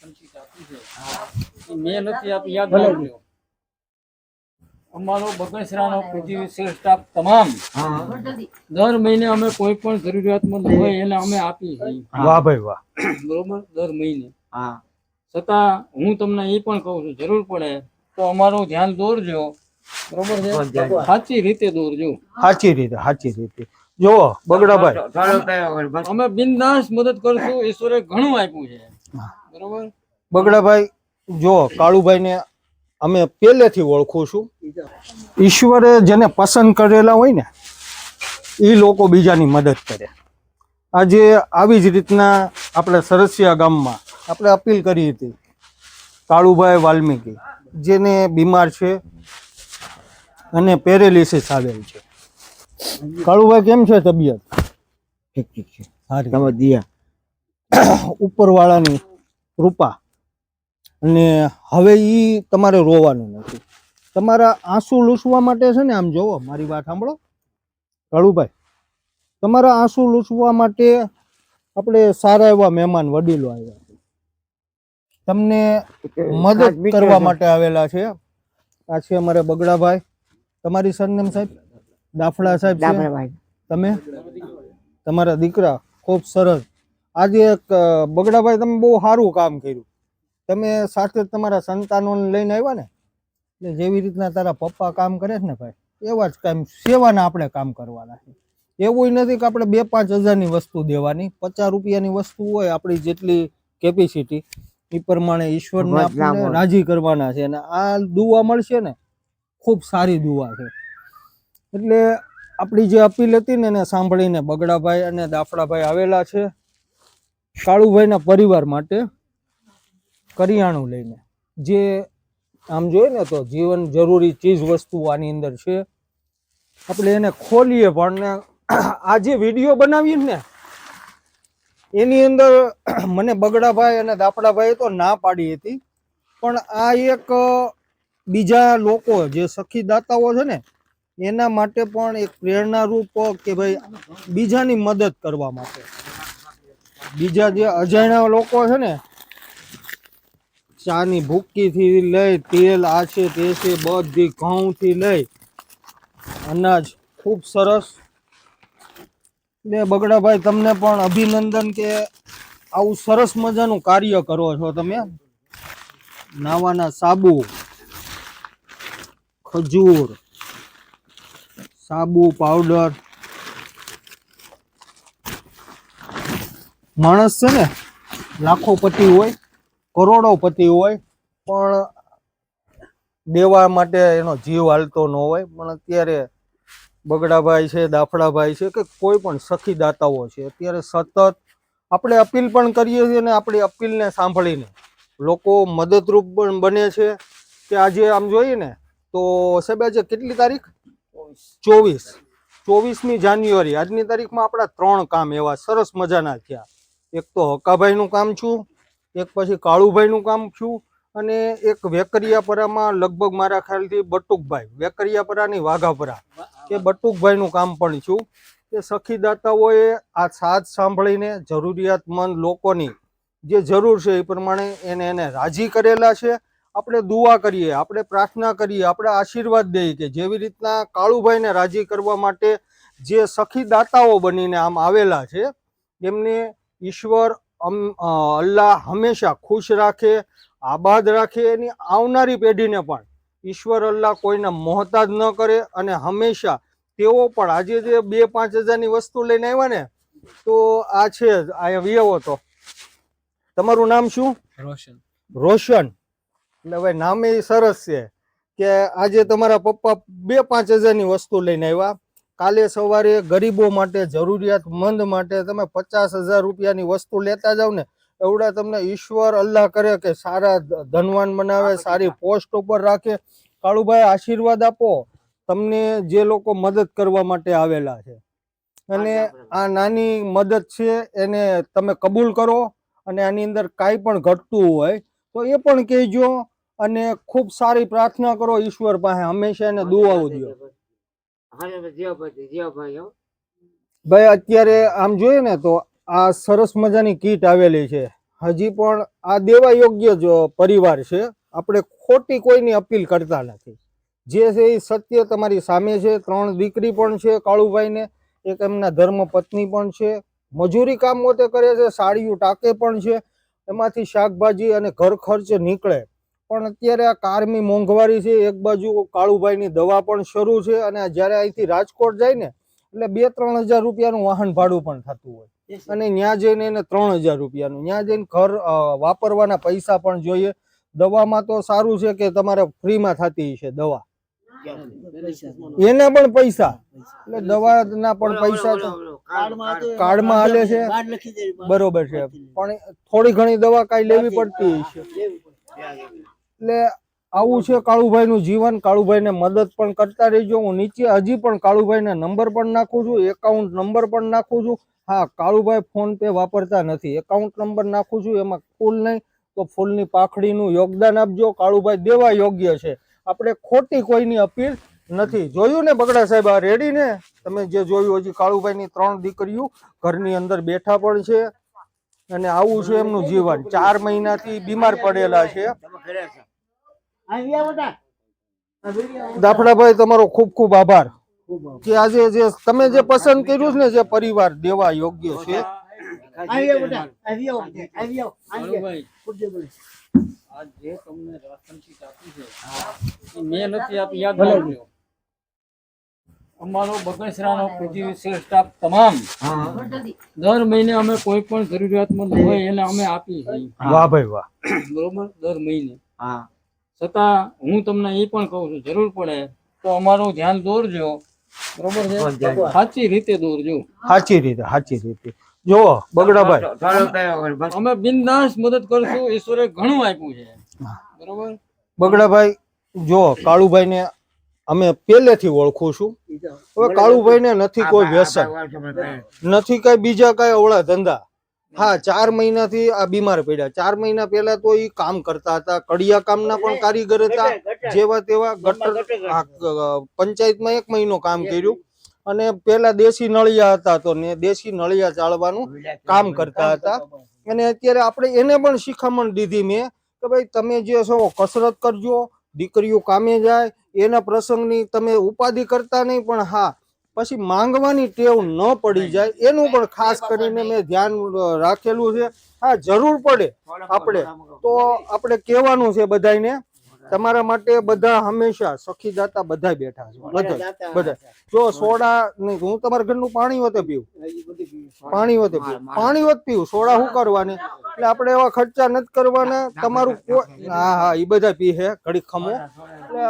સંચિત આપી છે. મેં નથી આપી યાદ રાખજો અમારો બગસરાનો પૃથ્વી સ્ટાફ તમામ. દર મહિને અમે કોઈ પણ જરૂરિયાતમંદ હોય એને અમે આપીએ વાહ ભાઈ વાહ. બરોબર? દર મહિને. હા. છતાં હું તમને એ પણ કહું છું જરૂર પડે તો અમારું ધ્યાન દોરજો. બરોબર છે? સાચી રીતે દોરજો. સાચી રીતે સાચી રીતે. જુઓ બગડાભાઈ અમે બિનદાસ મદદ કરશું ઈશ્વરે ઘણું આપ્યું છે. બરોબર? બગડાભાઈ જો કાળુભાઈને અમે પહેલેથી ઓળખું છું. ઈશ્વરે જેને પસંદ કરેલા હોય ને એ લોકો બીજાની મદદ કરે. આજે આવી જ રીતના આપણે સરસિયા ગામમાં આપણે અપીલ કરી હતી કાળુભાઈ વાલ્મીકી જેને બીમાર છે અને પેરેલિસિસ આવેલ છે. કાળુભાઈ કેમ છે તબિયત? ઠીક ઠીક છે. સારી. દિયા. ઉપરવાળાની કૃપા અને હવે એ તમારે રોવાનું નથી. તમારા આંસુ લૂસવા માટે છે ને આમ જોવો મારી વાત સાંભળો. કાળુભાઈ તમારા આંસુ લૂસવા માટે આપણે સારા એવા મહેમાન વડીલો આવ્યા છે. તમને મદદ કરવા માટે આવેલા છે. આ છે અમારે બગડાભાઈ. તમારી સરનેમ સાહેબ? દાફડા સાહેબ તમે? તમારા દીકરા? ખૂબ સરસ. આજે એક બગડાભાઈ તમે બહુ સારું કામ કર્યું. તમે સાથે તમારા સંતાનોને લઈને આવ્યા ને એટલે જેવી રીતના તારા પપ્પા કામ કરે છે ને ભાઈ એવા જ કામ સેવાના આપણે કામ કરવાના છે. એવું નથી કે આપણે બે પાંચ હજારની વસ્તુ દેવાની પચાસ રૂપિયાની વસ્તુ હોય આપણી જેટલી કેપેસિટી એ પ્રમાણે ઈશ્વરને આપણે રાજી કરવાના છે. અને આ દુવા મળશે ને ખૂબ સારી દુવા છે. એટલે આપણી જે અપીલ હતી ને એને સાંભળીને બગડાભાઈ અને દાફડાભાઈ આવેલા છે. કાળુભાઈના પરિવાર માટે કરિયાણું લઈને. જે આમ જોઈએ ને તો જીવન જરૂરી ચીજ વસ્તુ આની અંદર છે. આપણે એને ખોલીએ પણ ને આ જે વીડિયો બનાવીએ ને, એની અંદર મને બગડાભાઈ અને દાપડાભાઈ તો ના પાડી હતી. પણ આ એક બીજા લોકો જે સખી દાતાઓ છે ને, એના માટે પણ એક પ્રેરણારૂપ કે ભાઈ બીજાની મદદ કરવા માટે. બીજા જે અજાણ્યા લોકો છે ને, ચાની ભૂક્કીથી લઈ, તેલ આ છે તે છે બધી ઘઉંથી લઈ, અનાજ. ખૂબ સરસ. ને બગડાભાઈ, તમને પણ અભિનંદન કે આવું સરસ મજાનું કાર્ય કરો છો તમે. નાવાના સાબુ, ખજૂર, સાબુ, પાવડર માણસ છે ને લાખોપતિ હોય કરોડોપતિ હોય, પણ દેવા માટે એનો જીવ હાલતો ન હોય. પણ અત્યારે બગડાભાઈ છે, દાફડાભાઈ છે કે કોઈ પણ સખી દાતાઓ છે, અત્યારે સતત આપણે અપીલ પણ કરીએ છીએ ને આપણી અપીલને સાંભળીને. લોકો મદદરૂપ પણ બને છે કે આજે આમ જોઈએ ને, તો સાહેબ આજે કેટલી તારીખ? ચોવીસ. ચોવીસમી જાન્યુઆરી. આજની તારીખમાં આપણા ત્રણ કામ એવા સરસ મજાના થયા. એક તો હકાભાઈનું કામ છું એક પછી કાળુભાઈનું કામ છું અને એક વેકરિયાપરામાં લગભગ મારા ખ્યાલથી બટુકભાઈ વેકરિયાપરાની વાઘાપરા એ બટુકભાઈનું કામ પણ છું. એ સખીદાતાઓએ આ સાથ સાંભળીને જરૂરિયાતમંદ લોકોની જે જરૂર છે એ પ્રમાણે એને એને રાજી કરેલા છે. આપણે દુઆ કરીએ આપણે પ્રાર્થના કરીએ આપણે આશીર્વાદ દઈએ કે જેવી રીતના કાળુભાઈને રાજી કરવા માટે જે સખીદાતાઓ બનીને આમ આવેલા છે એમને ઈશ્વર અલ્લાહ હંમેશા ખુશ રાખે આબાદ રાખે એની આવનારી પેઢીને પણ ઈશ્વર અલ્લાહ કોઈને મોહતાજ ન કરે અને હંમેશા તેઓ પણ આજે જે બે પાંચ હજારની વસ્તુ લઈને આવ્યા ને તો આ છે આ વ્યવો તો. તમારું નામ શું? રોશન. રોશન. એટલે ભાઈ નામે સરસ છે કે આજે તમારા પપ્પા બે પાંચ હજારની વસ્તુ લઈને આવ્યા. કાલે સવારે ગરીબો માટે જરૂરિયાતમંદ માટે તમે પચાસ હજાર રૂપિયાની વસ્તુ લેતા જાવ ને એવડા તમને ઈશ્વર અલ્લાહ કરે કે સારા ધનવાન બનાવે સારી પોસ્ટ ઉપર રાખે. કાળુભાઈ આશીર્વાદ આપો. તમને જે લોકો મદદ કરવા માટે આવેલા છે. અને આ નાની મદદ છે એને તમે કબૂલ કરો. અને આની અંદર કાંઈ પણ ઘટતું હોય તો એ પણ કહેજો. અને ખૂબ સારી પ્રાર્થના કરો ઈશ્વર પાસે. હંમેશા એને દુઆઓ દો જીઓ ભાઈ, અત્યારે આમ જોઈએ ને તો આ સરસ મજાની કીટ આવેલી છે. હજી પણ આ દેવા યોગ્ય જ પરિવાર છે. આપણે ખોટી કોઈની અપીલ કરતા નથી. જે છે એ સત્ય તમારી સામે છે. ત્રણ દીકરી પણ છે કાળુભાઈને, એક એમના ધર્મ પત્ની પણ છે. મજૂરી કામ પોતે કરે છે સાડીયું ટાકે પણ છે. એમાંથી શાકભાજી અને ઘર ખર્ચ નીકળે. પણ અત્યારે આ કારમી મોંઘવારી છે એક બાજુ કાળુભાઈની દવા પણ શરૂ છે અને જ્યારે અહીંથી રાજકોટ જાય ને એટલે બે ત્રણ હજાર રૂપિયાનું વાહન ભાડું પણ થતું હોય. અને ત્યાં જઈને એને ત્રણ હજાર રૂપિયાનું ત્યાં જઈને ઘર વાપરવાના પૈસા પણ જોઈએ. દવામાં તો સારું છે કે તમારે ફ્રીમાં થતી છે દવા. એના પણ પૈસા. એટલે દવાના પણ પૈસા કાર્ડમાં હાલે છે. બરોબર છે. પણ થોડી ઘણી દવા કાંઈ લેવી પડતી છે એટલે આવું છે કાળુભાઈનું જીવન, કાળુભાઈને મદદ પણ કરતા રહેજો. હું નીચે હજી પણ કાળુભાઈને નંબર પણ નાખું છું એકાઉન્ટ નંબર પણ નાખું છું. હા, કાળુભાઈ ફોન પે વાપરતા નથી. એકાઉન્ટ નંબર નાખું છું, એમાં ફૂલ નહીં તો ફૂલની પાખડીનું યોગદાન આપજો. કાળુભાઈ દેવા યોગ્ય છે. આપણે ખોટી કોઈની અપીલ નથી. જોયું ને બગડા સાહેબ, આ રેડી ને? તમે જે જોયું, હજી કાળુભાઈની ત્રણ દીકરીઓ ઘરની અંદર બેઠા પણ છે. અને આવું છે એમનું જીવન. ચાર મહિનાથી બીમાર પડેલા છે. દાફડાભાઈ તમારો ખૂબ ખૂબ આભાર. કે આજે જે તમે જે પસંદ કર્યું છે ને જે પરિવાર દેવા યોગ્ય છે. કાળુભાઈ, આ જે તમને રાશન કીટ આપી છે એ મેં નથી યાદ રાખજો. અમારો બગસરાનો પીજીવીસીએલ સ્ટાફ તમામ. દર મહિને અમે કોઈ પણ જરૂરિયાતમંદ હોય એને અમે આપીએ છીએ. વાહ ભાઈ વાહ. બરોબર? દર મહિને. હા. છતાં હું તમને એ પણ કહું છું જરૂર પડે તો અમારું ધ્યાન દોરજો બરોબર છે? સાચી રીતે દોરજો સાચી રીતે સાચી રીતે. જો બગડાભાઈ. અમે બિનદાસ મદદ કરશું ઈશ્વરે ઘણું આપ્યું છે. બરોબર? બગડાભાઈ જો કાળુભાઈને અમે પહેલેથી ઓળખું છું. હવે કાળુભાઈને નથી કોઈ વ્યસન. નથી કઈ બીજા કઈ અવળા ધંધા. હા ચાર મહિનાથી આ બીમાર પડ્યા. ચાર મહિના પહેલા તો એ કામ કરતા હતા કડિયા કામના પણ કારીગર હતા જેવા તેવા ગટર પંચાયતમાં એક મહિનો કામ કર્યું. અને પેલા દેશી નળિયા હતા તો ને દેશી નળિયા ચાળવાનું કામ કરતા હતા. અને અત્યારે આપણે એને પણ શિખામણ દીધી મેં કે ભાઈ તમે જે છો કસરત કરજો દીકરીઓ કામે જાય એના પ્રસંગની તમે ઉપાધિ કરતા નહીં પણ હા પછી માંગવાની ટેવ ન પડી જાય એનું પણ ખાસ કરીને મેં ધ્યાન રાખેલું છે. હા જરૂર પડે આપણે. તો આપણે કહેવાનું છે બધાને તમારા માટે બધા હંમેશા સખી દાતા બધા બેઠા છે. બધા બધા જો સોડા નહીં હું તમારા ઘરનું પાણી વતે પીવું? પાણી વતે પીવું. પાણી વત પીવું સોડા શું કરવાની? એટલે આપણે એવા ખર્ચા નથી કરવાના તમારું કોઈ હા હા એ બધા પી હે ઘડી ખમો એટલે